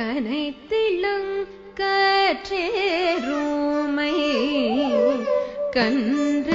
கனைத்திளங் காற்றேருமை கன்ற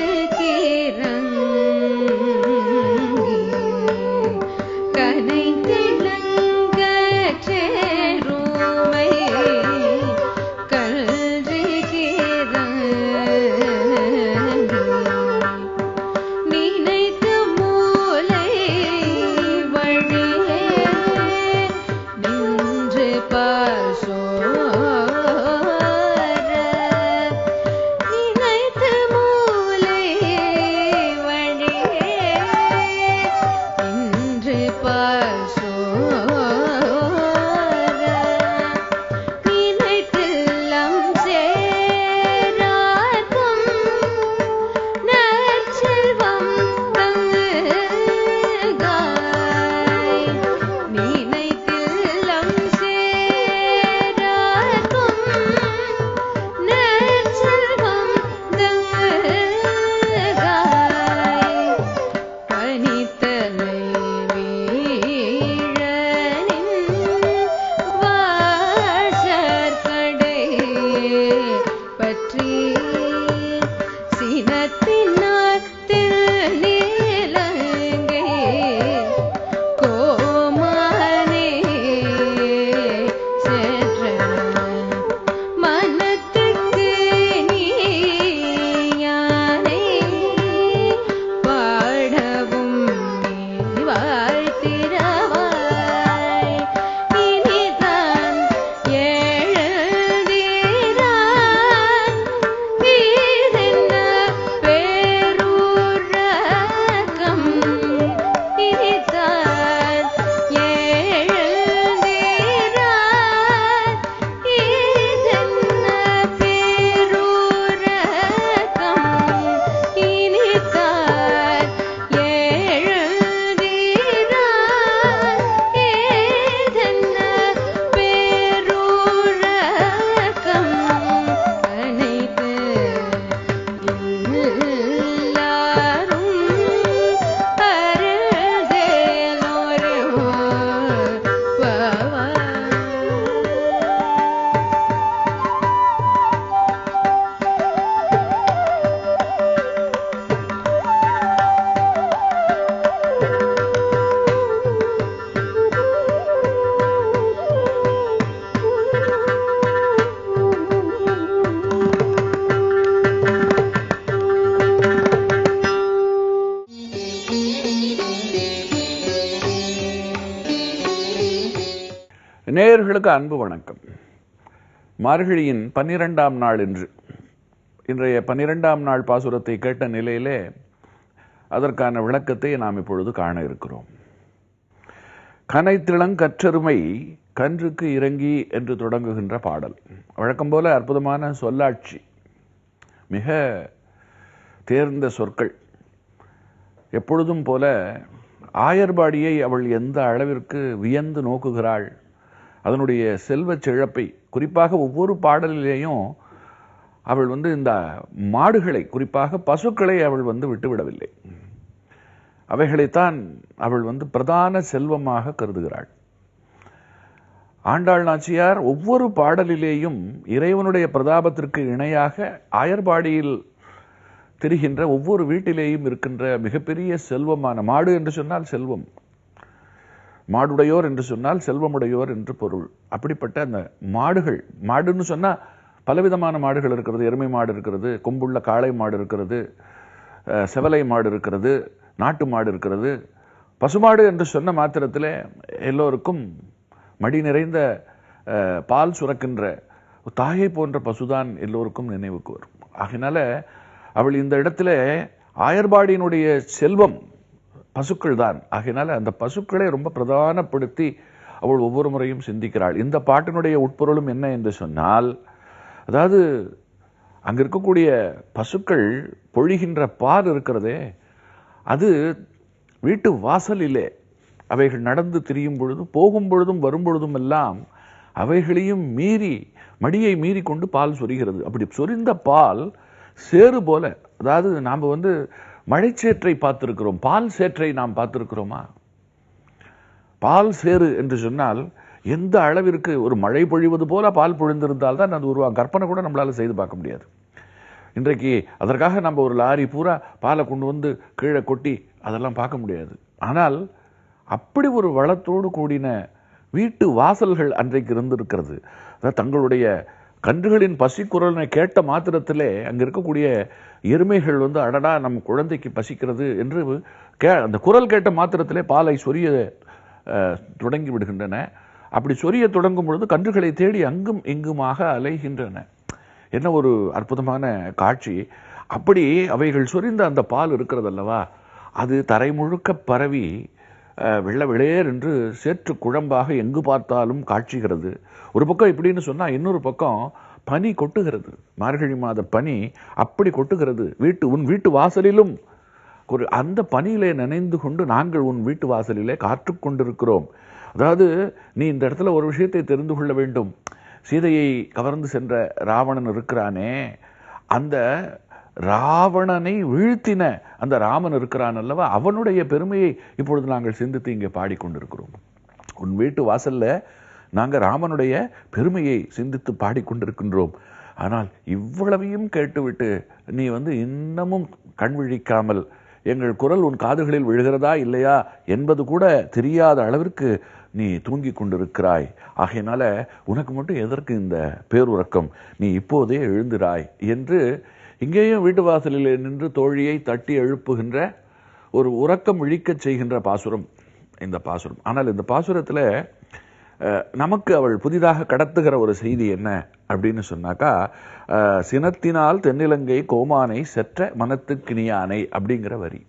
so நேயர்களுக்கு அன்பு வணக்கம். மார்கழியின் பன்னிரெண்டாம் நாள் என்று இன்றைய பன்னிரெண்டாம் நாள் பாசுரத்தை கேட்ட நிலையிலே அதற்கான விளக்கத்தை நாம் இப்பொழுது காண இருக்கிறோம். கனைத்திளங்கற்றருமை கன்றுக்கு இறங்கி என்று தொடங்குகின்ற பாடல். வழக்கம் போல அற்புதமான சொல்லாட்சி. மிக தேர்ந்த சொற்கள். எப்பொழுதும் போல ஆயர்பாடியை அவள் எந்த அளவிற்கு வியந்து நோக்குகிறாள் அதனுடைய செல்வச் செழப்பை குறிப்பாக ஒவ்வொரு பாடலிலேயும் அவள் வந்து இந்த மாடுகளை குறிப்பாக பசுக்களை அவள் வந்து விட்டுவிடவில்லை. அவைகளைத்தான் அவள் வந்து பிரதான செல்வமாக கருதுகிறாள். ஆண்டாள் நாச்சியார் ஒவ்வொரு பாடலிலேயும் இறைவனுடைய பிரதாபத்திற்கு இணையாக ஆயர்பாடியில் திரிகின்ற ஒவ்வொரு வீட்டிலேயும் இருக்கின்ற மிகப்பெரிய செல்வமான மாடு என்று சொன்னால் செல்வம். மாடுடையோர் என்று சொன்னால் செல்வமுடையோர் என்று பொருள். அப்படிப்பட்ட அந்த மாடுகள் மாடுன்னு சொன்னால் பலவிதமான மாடுகள் இருக்கிறது. எருமை மாடு இருக்கிறது கொம்புள்ள காளை மாடு இருக்கிறது செவலை மாடு இருக்கிறது நாட்டு மாடு இருக்கிறது. பசுமாடு என்று சொன்ன மாத்திரத்தில் எல்லோருக்கும் மடி நிறைந்த பால் சுரக்கின்ற தாயை போன்ற பசுதான் எல்லோருக்கும் நினைவுக்கு வரும். ஆகினால அவள் இந்த இடத்துல ஆயர்பாடியினுடைய செல்வம் பசுக்கள் தான் ஆகினால அந்த பசுக்களை ரொம்ப பிரதானப்படுத்தி அவள் ஒவ்வொரு முறையும் சிந்திக்கிறாள். இந்த பாட்டினுடைய உட்பொருளும் என்ன என்று சொன்னால் அதாவது அங்க இருக்கக்கூடிய பசுக்கள் பொழிகின்ற பால் இருக்கிறதே அது வீட்டு வாசலிலே அவைகள் நடந்து திரியும் பொழுதும் போகும் பொழுதும் வரும் பொழுதும் எல்லாம் அவைகளையும் மீறி மடியை மீறி கொண்டு பால் சொரிகிறது. அப்படி சொரிந்த பால் சேறு போல அதாவது நாம் வந்து மழைச்சேற்றை பார்த்திருக்கிறோம். பால் சேற்றை நாம் பார்த்திருக்கிறோமா? பால் சேறு என்று சொன்னால் எந்த அளவிற்கு ஒரு மழை பொழிவது போல பால் பொழிந்திருந்தால் தான் அது உருவாகும். கற்பனை கூட நம்மளால செய்து பார்க்க முடியாது. இன்றைக்கு அதற்காக நம்ம ஒரு லாரி பூரா பாலை கொண்டு வந்து கீழே கொட்டி அதெல்லாம் பார்க்க முடியாது. ஆனால் அப்படி ஒரு வளத்தோடு கூடின வீட்டு வாசல்கள் அன்றைக்கு இருந்திருக்கிறது. தங்களுடைய கன்றுகளின் பசிக்குரலை கேட்ட மாத்திரத்திலே அங்கே இருக்கக்கூடிய எருமைகள் வந்து அடடா நம் குழந்தைக்கு பசிக்கிறது என்று கே அந்த குரல் கேட்ட மாத்திரத்திலே பாலை சொரிய தொடங்கி விடுகின்றன. அப்படி சொரிய தொடங்கும் பொழுது கன்றுகளை தேடி அங்கும் இங்குமாக அலைகின்றன. என்ன ஒரு அற்புதமான காட்சி. அப்படி அவைகள் சொரிந்த அந்த பால் இருக்கிறது அல்லவா அது தரை முழுக்க பரவி வெள்ள வெளியேர் என்று சேற்று குழம்பாக எங்கு பார்த்தாலும் காட்சிகிறது. ஒரு பக்கம் இப்படின்னு சொன்னால் இன்னொரு பக்கம் பனி கொட்டுகிறது. மார்கழி மாத பனி அப்படி கொட்டுகிறது. வீட்டு உன் வீட்டு வாசலிலும். ஒரு அந்த பனியிலே நினைந்து கொண்டு நாங்கள் உன் வீட்டு வாசலிலே காற்று கொண்டிருக்கிறோம். அதாவது நீ இந்த இடத்துல ஒரு விஷயத்தை தெரிந்து கொள்ள வேண்டும். சீதையை கவர்ந்து சென்ற ராவணன் இருக்கிறானே. அந்த ராவணனை வீழ்த்தின அந்த ராமன் இருக்கிறான் அல்லவா? அவனுடைய பெருமையை இப்பொழுது நாங்கள் சிந்தித்து இங்கே பாடிக்கொண்டிருக்கிறோம். உன் வீட்டு வாசல்ல நாங்கள் ராமனுடைய பெருமையை சிந்தித்து பாடிக்கொண்டிருக்கின்றோம். ஆனால் இவ்வளவையும் கேட்டுவிட்டு நீ வந்து இன்னமும் கண் விழிக்காமல் எங்கள் குரல் உன் காதுகளில் விழுகிறதா இல்லையா என்பது கூட தெரியாத அளவிற்கு நீ தூங்கி கொண்டிருக்கிறாய். ஆகையினால உனக்கு மட்டும் எதற்கு இந்த பேருறக்கம்? நீ இப்போதே எழுந்திராய் என்று இங்கேயும் வீட்டு வாசலில் நின்று தோழியை தட்டி எழுப்புகின்ற ஒரு உறக்கம் இழிக்கச் செய்கின்ற பாசுரம் இந்த பாசுரம். ஆனால் இந்த பாசுரத்தில் நமக்கு அவள் புதிதாக கடத்துகிற ஒரு செய்தி என்ன அப்படின்னு சொன்னாக்கா சினத்தினால் தென்னிலங்கை கோமானை செற்ற மனத்துக்கினியானை அப்படிங்கிற வரி.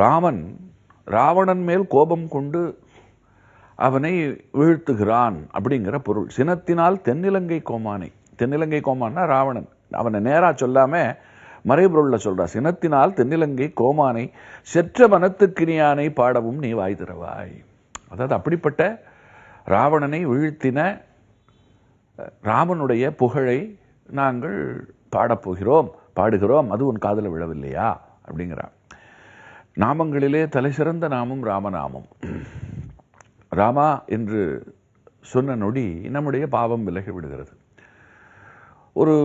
ராமன் ராவணன் மேல் கோபம் கொண்டு அவனை வீழ்த்துகிறான் அப்படிங்கிற பொருள். சினத்தினால் தென்னிலங்கை கோமானை. தென்னிலங்கை கோமான்னா ராவணன். அவனை நேராக சொல்லாமல் மறைபொருளில் சொல்கிறார் சினத்தினால் தென்னிலங்கை கோமானை செற்ற மனத்துக்கினியானை பாடவும் நீ வாய் திறவாய். அதாவது அப்படிப்பட்ட ராவணனை வீழ்த்தின ராமனுடைய புகழை நாங்கள் பாடப்போகிறோம் பாடுகிறோம் அது உன் காதில் விழவில்லையா? அப்படிங்கிறான் நாமங்களிலே தலை சிறந்த நாமம் ராமநாமம். ராமா என்று சொன்ன நொடி நம்முடைய பாவம் விலகி விடுகிறது. ஒரு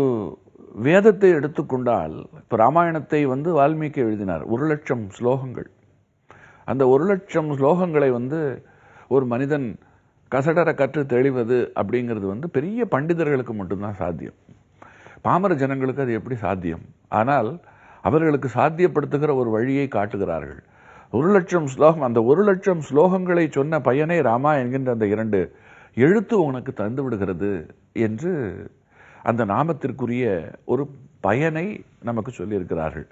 வேதத்தை எடுத்துக்கொண்டால் இப்போ ராமாயணத்தை வந்து வால்மீகி எழுதினார் ஒரு லட்சம் ஸ்லோகங்கள். அந்த ஒரு லட்சம் ஸ்லோகங்களை வந்து ஒரு மனிதன் கசடர கற்று தெளிவது அப்படிங்கிறது வந்து பெரிய பண்டிதர்களுக்கு மட்டும்தான் சாத்தியம். பாமர ஜனங்களுக்கு அது எப்படி சாத்தியம்? ஆனால் அவர்களுக்கு சாத்தியப்படுத்துகிற ஒரு வழியை காட்டுகிறார்கள். ஒரு லட்சம் ஸ்லோகம் அந்த ஒரு லட்சம் ஸ்லோகங்களை சொன்ன பையனே ராமா என்கின்ற அந்த இரண்டு எழுத்து உனக்கு தந்து விடுகிறது என்று அந்த நாமத்திற்குரிய ஒரு பயனை நமக்கு சொல்லியிருக்கிறார்கள்.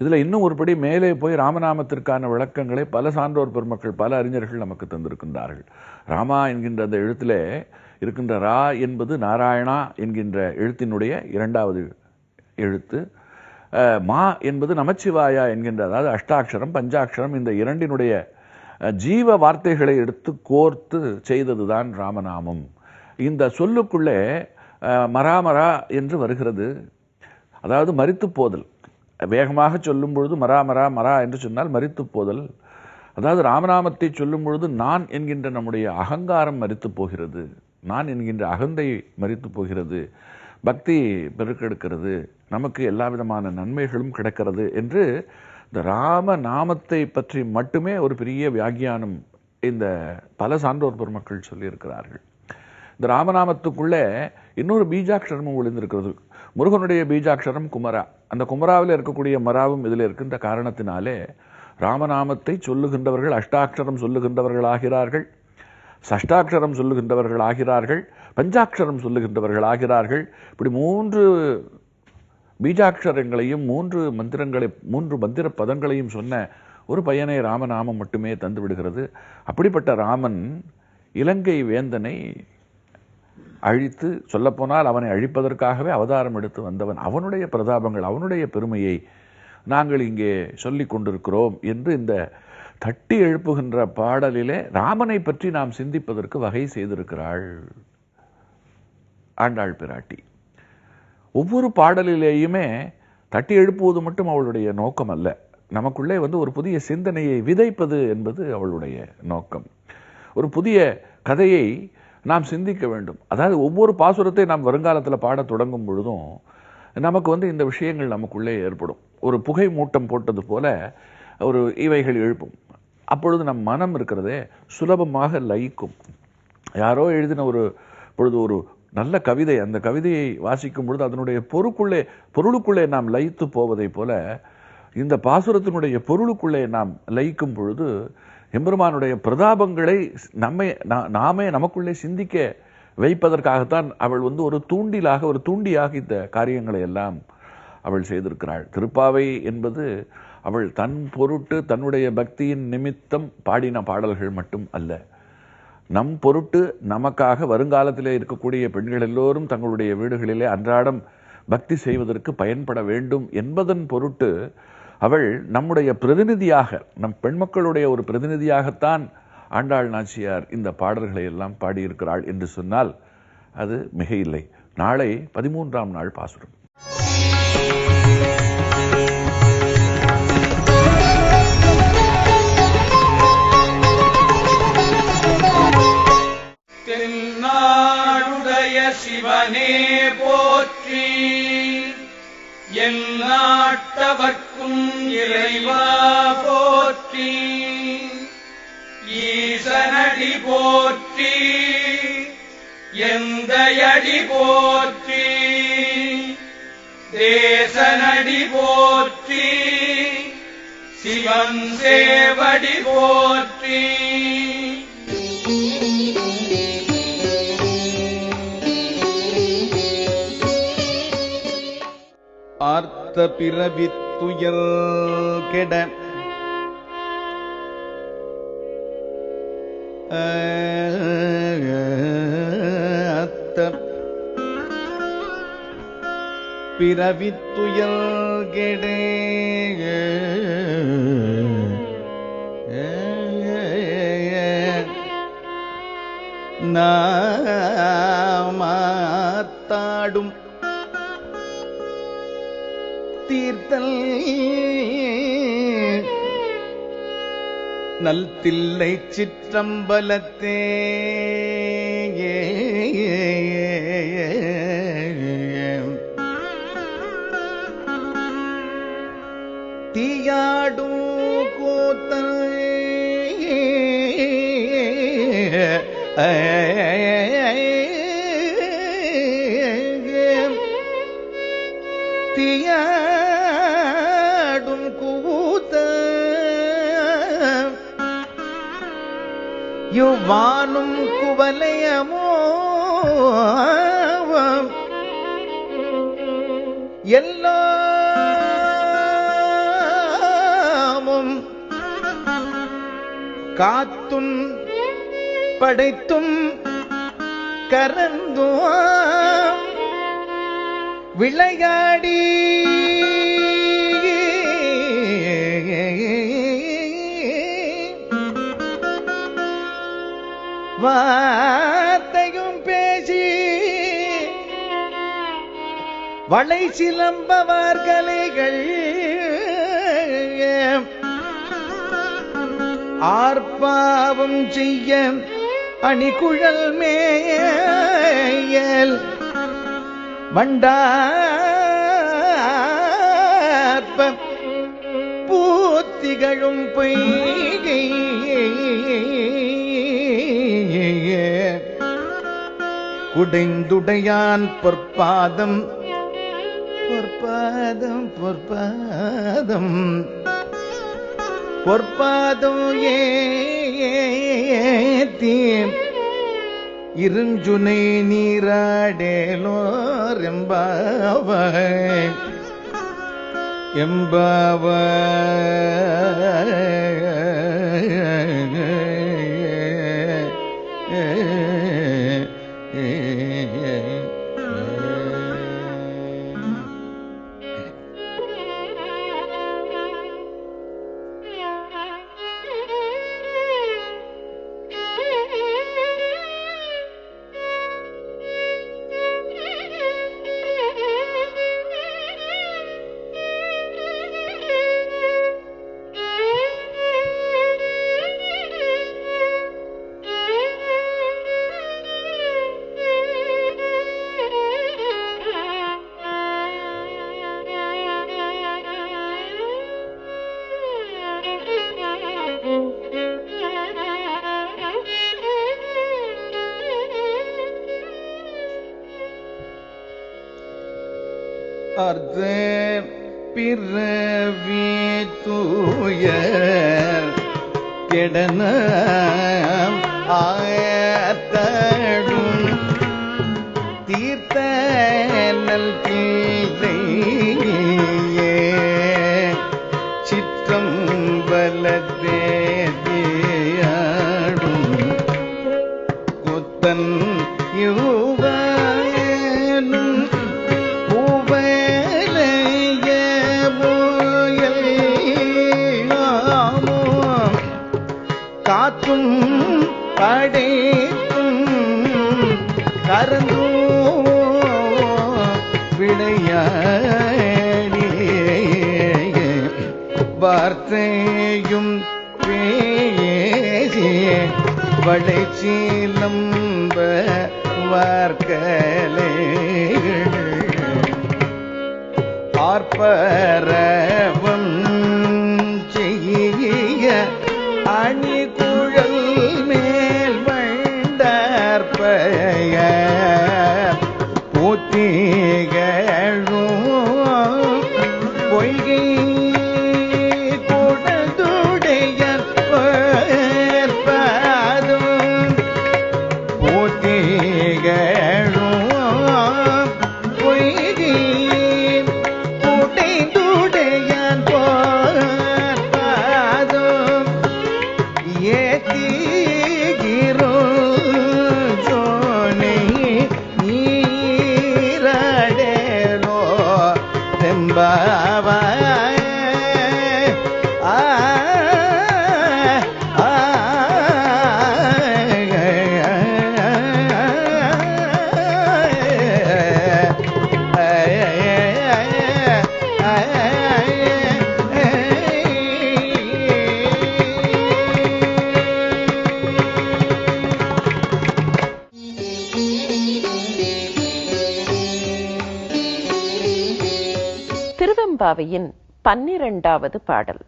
இதில் இன்னும் ஒருபடி மேலே போய் ராமநாமத்திற்கான விளக்கங்களை பல சான்றோர் பெருமக்கள் பல அறிஞர்கள் நமக்கு தந்திருக்கின்றார்கள். ராமா என்கின்ற அந்த எழுத்திலே இருக்கின்ற ரா என்பது நாராயணா என்கின்ற எழுத்தினுடைய இரண்டாவது எழுத்து. மா என்பது நமச்சிவாயா என்கின்ற அதாவது அஷ்டாட்சரம் பஞ்சாட்சரம் இந்த இரண்டினுடைய ஜீவ வார்த்தைகளை எடுத்து கோர்த்து செய்ததுதான் ராமநாமம். இந்த சொல்லுக்குள்ளே மராமரா என்று வருகிறது. அதாவது மறித்து போதல். வேகமாக சொல்லும் பொழுது மராமரா மரா என்று சொன்னால் மறித்து போதல். அதாவது ராமநாமத்தை சொல்லும் பொழுது நான் என்கின்ற நம்முடைய அகங்காரம் மறித்து போகிறது. நான் என்கின்ற அகந்தை மறித்து போகிறது. பக்தி பெருக்கெடுக்கிறது. நமக்கு எல்லா விதமான நன்மைகளும் கிடைக்கிறது என்று இந்த ராம நாமத்தை பற்றி மட்டுமே ஒரு பெரிய வியாக்கியானம் இந்த பல சான்றோர் பெருமக்கள் சொல்லியிருக்கிறார்கள். இந்த ராமநாமத்துக்குள்ளே இன்னொரு பீஜாட்சரமும் ஒளிந்திருக்கிறது. முருகனுடைய பீஜாட்சரம் குமரா. அந்த குமராவில் இருக்கக்கூடிய மராவும் இதில் இருக்கின்ற காரணத்தினாலே ராமநாமத்தை சொல்லுகின்றவர்கள் அஷ்டாட்சரம் சொல்லுகின்றவர்கள் ஆகிறார்கள். சஷ்டாட்சரம் சொல்லுகின்றவர்கள் ஆகிறார்கள். பஞ்சாட்சரம் சொல்லுகின்றவர்கள் ஆகிறார்கள். இப்படி மூன்று பீஜாட்சரங்களையும் மூன்று மந்திரங்களை மூன்று மந்திர பதங்களையும் சொன்ன ஒரு பையனை ராமநாமம் மட்டுமே தந்து விடுகிறது அப்படிப்பட்ட ராமன் இலங்கை வேந்தனை அழித்து சொல்லப்போனால் அவனை அழிப்பதற்காகவே அவதாரம் எடுத்து வந்தவன் அவனுடைய பிரதாபங்கள் அவனுடைய பெருமையை நாங்கள் இங்கே சொல்லி கொண்டிருக்கிறோம் என்று இந்த தட்டி எழுப்புகின்ற பாடலிலே ராமனை பற்றி நாம் சிந்திப்பதற்கு வகை செய்திருக்கிறாள். ஆண்டாள் பிராட்டி. ஒவ்வொரு பாடலிலேயுமே தட்டி எழுப்புவது மட்டும் அவளுடைய நோக்கம் அல்ல. நமக்குள்ளே வந்து ஒரு புதிய சிந்தனையை விதைப்பது என்பது அவளுடைய நோக்கம். ஒரு புதிய கதையை நாம் சிந்திக்க வேண்டும். அதாவது ஒவ்வொரு பாசுரத்தை நாம் வருங்காலத்தில் பாட தொடங்கும் பொழுதும் நமக்கு வந்து இந்த விஷயங்கள் நமக்குள்ளே ஏற்படும். ஒரு புகை மூட்டம் போட்டது போல ஒரு இவைகள் எழுப்பும். அப்பொழுது நம் மனம் இருக்கிறதே சுலபமாக லயிக்கும். யாரோ எழுதின ஒரு பொழுது ஒரு நல்ல கவிதை அந்த கவிதையை வாசிக்கும் பொழுது அதனுடைய பொருளுக்குள்ளே பொருளுக்குள்ளே நாம் லயித்து போவதைப் போல இந்த பாசுரத்தினுடைய பொருளுக்குள்ளே நாம் லயிக்கும் பொழுது எம்பெருமானுடைய பிரதாபங்களை நம்மை நாமே நமக்குள்ளே சிந்திக்க வைப்பதற்காகத்தான் அவள் வந்து ஒரு தூண்டிலாக ஒரு தூண்டியாக இந்த காரியங்களை எல்லாம் அவள் செய்திருக்கிறாள். திருப்பாவை என்பது அவள் தன் பொருட்டு தன்னுடைய பக்தியின் நிமித்தம் பாடின பாடல்கள் மட்டும் அல்ல. நம் பொருட்டு நமக்காக வருங்காலத்திலே இருக்கக்கூடிய பெண்கள் எல்லோரும் தங்களுடைய வீடுகளிலே அன்றாடம் பக்தி செய்வதற்கு பயன்பட வேண்டும் என்பதன் பொருட்டு அவள் நம்முடைய பிரதிநிதியாக நம் பெண் மக்களுடைய ஒரு பிரதிநிதியாகத்தான் ஆண்டாள் நாச்சியார் இந்த பாடல்களை எல்லாம் பாடியிருக்கிறாள் என்று சொன்னால் அது மிக இல்லை நாளை பதிமூன்றாம் நாள் பாசுரம். தென்னாடுடைய சிவனே போற்றி என் நாட்டவர்க்கும் இறைவா போற்றி. ஈசனடி போற்றி. எந்தையடி போற்றி. தேசனடி போற்றி. சிவன் சேவடி போற்றி. ஆர்த்த பிறவித்துயல் கெட. ஆத்த பிறவித்துயல் கெடே. நாமாத்தாடும் தீர்த்தல் நல்தில்லை சிற்றம்பலத்தே. தீயாடும் கூத்தல். தீயா யுவானும் குவலயமோ எல்லாமும் காத்தும் படைத்தும் கரந்தும் விளையாடி வார்த்தையும் பேசி வளை சிலம்பவார்கலைகள் ஆர்ப்பாவம் செய்ய அணிகுழல் மேயல் வண்டார்ப்ப பூத்திகழும் பொய்கை குடைந்துடையான் பொற்பாதம். பொற்பாதம் பொற்பாதம். பொற்பாதம் ஏத்தி இருஞ்சுனை நீராடேலோர் எம்பாவ எம்பாவ Yeah. அர்த்த பிறவி தூய கெடன ஆயத்தடும். தீர்த்த நல் வார்த்தையும் பேசி வளைச்சீலம்ப வார்க்கலைகள் ஆர்ப்பரவம் செய்ய அணி குழல் மேல் வண்டற்பய பூத்திகளும் திருவெம்பாவையின் பன்னிரண்டாவது பாடல்.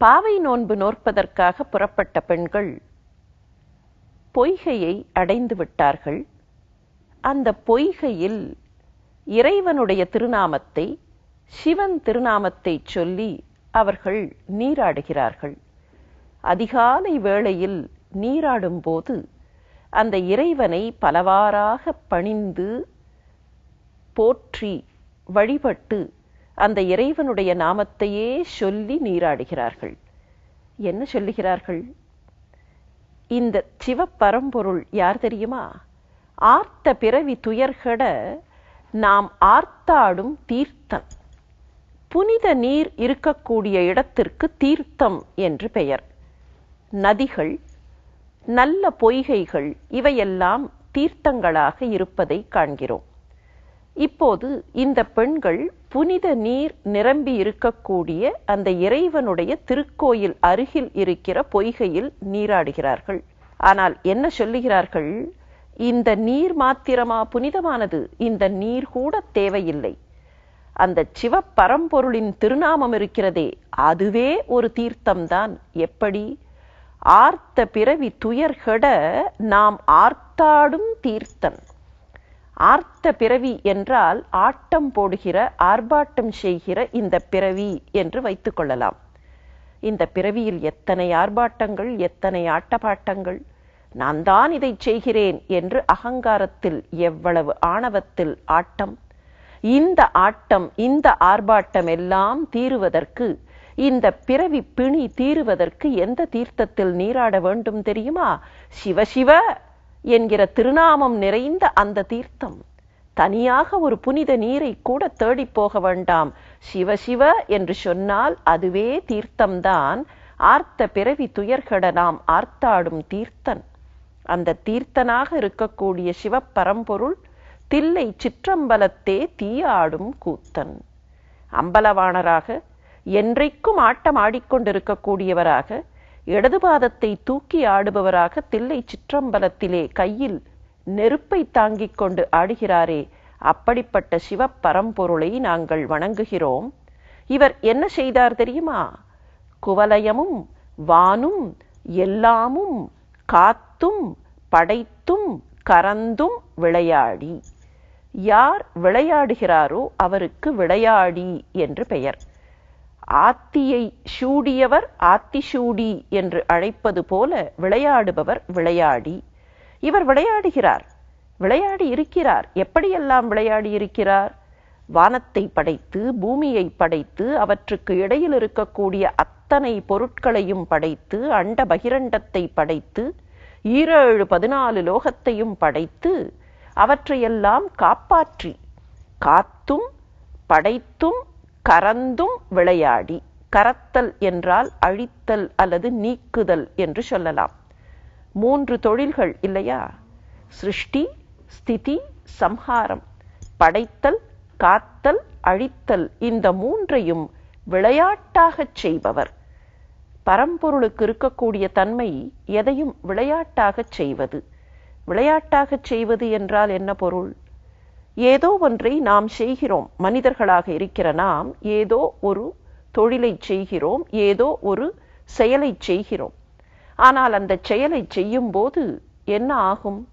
பாவை நோன்பு நோற்பதற்காக புறப்பட்ட பெண்கள் பொய்கையை அடைந்து விட்டார்கள். அந்த பொய்கையில் இறைவனுடைய திருநாமத்தை சிவன் திருநாமத்தை சொல்லி அவர்கள் நீராடுகிறார்கள். அதிகாலை வேளையில் நீராடும்போது அந்த இறைவனை பலவாறாக பணிந்து போற்றி வழிபட்டு அந்த இறைவனுடைய நாமத்தையே சொல்லி நீராடுகிறார்கள். என்ன சொல்லுகிறார்கள்? இந்த சிவப்பரம்பொருள் யார் தெரியுமா? ஆர்த்த பிறவி துயர்கட நாம் ஆர்த்தாடும் தீர்த்தம். புனித நீர் இருக்கக்கூடிய இடத்திற்கு தீர்த்தம் என்று பெயர். நதிகள் நல்ல பொய்கைகள் இவையெல்லாம் தீர்த்தங்களாக இருப்பதை காண்கிறோம். இப்போது இந்த பெண்கள் புனித நீர் நிரம்பி இருக்கக்கூடிய அந்த இறைவனுடைய திருக்கோயில் அருகில் இருக்கிற பொய்கையில் நீராடுகிறார்கள். ஆனால் என்ன சொல்லுகிறார்கள்? இந்த நீர் மாத்திரமா புனிதமானது? இந்த நீர் கூட தேவையில்லை. அந்த சிவப்பரம்பொருளின் திருநாமம் இருக்கிறதே அதுவே ஒரு தீர்த்தம்தான். எப்படி? ஆர்த்த பிறவி துயர்கட நாம் ஆர்த்தாடும் தீர்த்தம் ஆர்த்த பிறவி என்றால் ஆட்டம் போடுகிற ஆர்ப்பாட்டம் செய்கிற இந்த பிறவி என்று வைத்துக் கொள்ளலாம். இந்த பிறவியில் எத்தனை ஆர்ப்பாட்டங்கள் எத்தனை ஆட்டப்பாட்டங்கள்? நான் தான் இதை செய்கிறேன் என்று அகங்காரத்தில் எவ்வளவு ஆணவத்தில் ஆட்டம்? இந்த ஆட்டம் இந்த ஆர்ப்பாட்டம் எல்லாம் தீருவதற்கு இந்த பிறவி பிணி தீருவதற்கு எந்த தீர்த்தத்தில் நீராட வேண்டும் தெரியுமா? சிவ சிவ! என்கிற திருநாமம் நிறைந்த அந்த தீர்த்தம் தனியாக ஒரு புனித நீரை கூட தேடி போக வேண்டாம். சிவ சிவ என்று சொன்னால் அதுவே தீர்த்தம்தான். ஆர்த்த பிறவி துயர்கட நாம் ஆர்த்தாடும் தீர்த்தன். அந்த தீர்த்தனாக இருக்கக்கூடிய சிவப்பரம்பொருள் தில்லை சிற்றம்பலத்தே தீயாடும் கூத்தன். அம்பலவாணராக என்றைக்கும் ஆட்டம் ஆடிக்கொண்டிருக்கக்கூடியவராக இடது பாதத்தை தூக்கி ஆடுபவராக தில்லை சிற்றம்பலத்திலே கையில் நெருப்பை தாங்கிக் கொண்டு ஆடுகிறாரே அப்படிப்பட்ட சிவப்பரம்பொருளை நாங்கள் வணங்குகிறோம். இவர் என்ன செய்தார் தெரியுமா? குவலயமும் வானும் எல்லாமும் காத்தும் படைத்தும் கரந்தும் விளையாடி. யார் விளையாடுகிறாரோ அவருக்கு விளையாடி என்று பெயர். ஆத்தியை சூடியவர் ஆத்திசூடி என்று அழைப்பது போல விளையாடுபவர் விளையாடி. இவர் விளையாடுகிறார். விளையாடி இருக்கிறார். எப்படியெல்லாம் விளையாடி இருக்கிறார்? வானத்தை படைத்து பூமியை படைத்து அவற்றுக்கு இடையில் இருக்கக்கூடிய அத்தனை பொருட்களையும் படைத்து அண்ட பகிரண்டத்தை படைத்து ஈரேழு பதினாலு லோகத்தையும் படைத்து அவற்றையெல்லாம் காப்பாற்றி காத்தும் படைத்தும் கரந்தும் விளையாடி கரத்தல் என்றால் அழித்தல் அல்லது நீக்குதல் என்று சொல்லலாம். மூன்று தொழில்கள் இல்லையா? சிருஷ்டி ஸ்திதி சம்ஹாரம். படைத்தல் காத்தல் அழித்தல் இந்த மூன்றையும் விளையாட்டாகச் செய்பவர். பரம்பொருளுக்கு இருக்கக்கூடிய தன்மை எதையும் விளையாட்டாகச் செய்வது. விளையாட்டாகச் செய்வது என்றால் என்ன பொருள்? ஏதோ ஒன்றை நாம் செய்கிறோம். மனிதர்களாக இருக்கிற நாம் ஏதோ ஒரு தொழிலை செய்கிறோம். ஏதோ ஒரு செயலை செய்கிறோம். ஆனால் அந்த செயலை செய்யும் போது என்ன ஆகும்?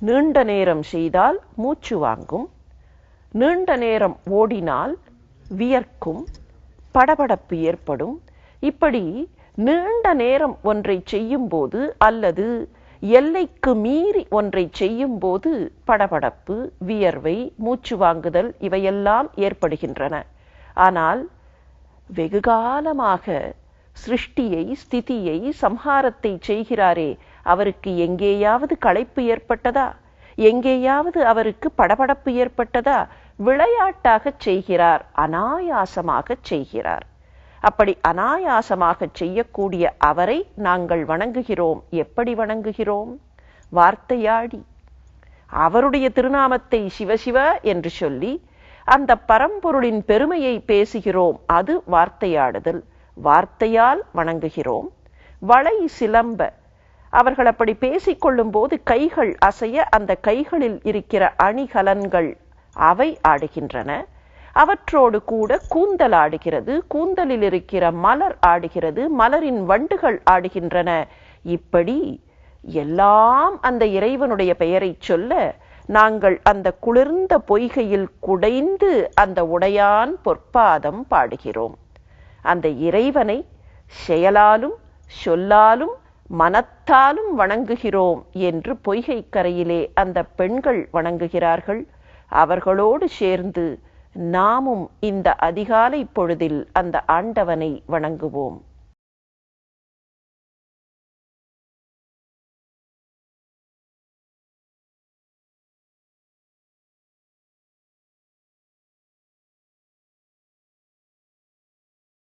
நீண்ட நேரம் செய்தால் மூச்சு வாங்கும். நீண்ட நேரம் ஓடினால் வியர்க்கும். படபடப்பு ஏற்படும். இப்படி நீண்ட நேரம் ஒன்றை செய்யும்போது அல்லது எல்லைக்கு மீறி ஒன்றை செய்யும் போது படபடப்பு வியர்வை மூச்சு வாங்குதல் இவையெல்லாம் ஏற்படுகின்றன. ஆனால் வெகுகாலமாக சிருஷ்டியை ஸ்திதியை சம்ஹாரத்தை செய்கிறாரே அவருக்கு எங்கேயாவது களைப்பு ஏற்பட்டதா? எங்கேயாவது அவருக்கு படபடப்பு ஏற்பட்டதா? விளையாட்டாகச் செய்கிறார் அனாயாசமாக செய்கிறார். அப்படி அனாயாசமாக செய்யக்கூடிய அவரை நாங்கள் வணங்குகிறோம். எப்படி வணங்குகிறோம்? வார்த்தையாடி. அவருடைய திருநாமத்தை சிவசிவ என்று சொல்லி அந்த பரம்பொருளின் பெருமையை பேசுகிறோம். அது வார்த்தையாடுதல். வார்த்தையால் வணங்குகிறோம். வளை சிலம்ப. அவர்கள் அப்படி பேசிக்கொள்ளும் போது கைகள் அசைய அந்த கைகளில் இருக்கிற அணிகலன்கள் அவை ஆடுகின்றன. அவற்றோடு கூட கூந்தல் ஆடுகிறது. கூந்தலில் இருக்கிற மலர் ஆடுகிறது. மலரின் வண்டுகள் ஆடுகின்றன. இப்படி எல்லாம் அந்த இறைவனுடைய பெயரைச் சொல்ல நாங்கள் அந்த குளிர்ந்த பொய்கையில் குடைந்து அந்த உடையான் பொற்பாதம் பாடுகிறோம். அந்த இறைவனை செயலாலும் சொல்லாலும் மனத்தாலும் வணங்குகிறோம் என்று பொய்கை கரையிலே அந்த பெண்கள் வணங்குகிறார்கள். அவர்களோடு சேர்ந்து நாமும் இந்த அதிகாலை பொழுதில் அந்த ஆண்டவனை வணங்குவோம்.